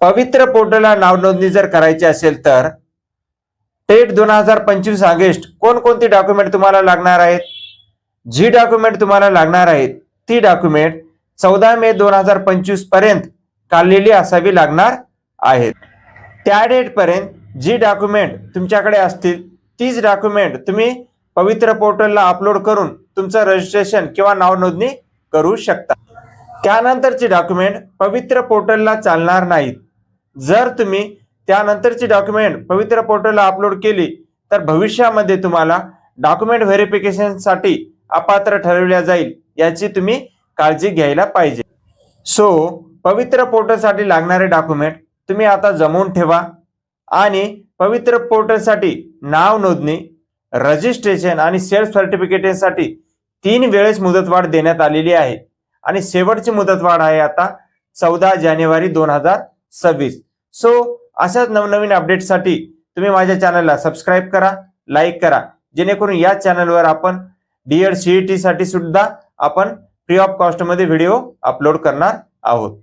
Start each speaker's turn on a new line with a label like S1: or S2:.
S1: पवित्र पोर्टलला नावनोंदणी जर करायची असेल तर टेट दोन हजार पंचवीस ऑगस्ट कोणकोणती डॉक्युमेंट तुम्हाला लागणार आहेत? जी डॉक्युमेंट तुम्हाला लागणार आहेत ती डॉक्युमेंट चौदा मे दोन हजार पंचवीसपर्यंत काढलेली असावी लागणार आहेत. त्या डेटपर्यंत जी डॉक्युमेंट तुमच्याकडे असतील तीच डॉक्युमेंट तुम्ही पवित्र पोर्टलला अपलोड करून तुमचं रजिस्ट्रेशन किंवा नावनोंदणी करू शकता. त्यानंतरची डॉक्युमेंट पवित्र पोर्टलला चालणार नाहीत. जर तुम्ही त्यानंतरची डॉक्युमेंट पवित्र पोर्टलला अपलोड केली तर भविष्यामध्ये तुम्हाला डॉक्युमेंट व्हेरिफिकेशनसाठी अपात्र ठरवल्या जाईल याची तुम्ही काळजी घ्यायला पाहिजे. सो पवित्र पोर्टलसाठी लागणारे डॉक्युमेंट तुम्ही आता जमवून ठेवा आणि पवित्र पोर्टलसाठी नाव नोंदणी रजिस्ट्रेशन आणि सेल्फ सर्टिफिकेटसाठी तीन वेळेस मुदतवाढ देण्यात आलेली आहे. आणि शेवटची मुदतवाढ आहे आता चौदा जानेवारी दोन हजार सव्वीस. सो अशाच नवनवीन अपडेटसाठी तुम्ही माझ्या चॅनलला सबस्क्राईब करा लाईक करा. जेणेकरून या चॅनलवर आपण डीएड सीईटी साठी सुद्धा आपण फ्री ऑफ कॉस्टमध्ये व्हिडिओ अपलोड करणार आहोत.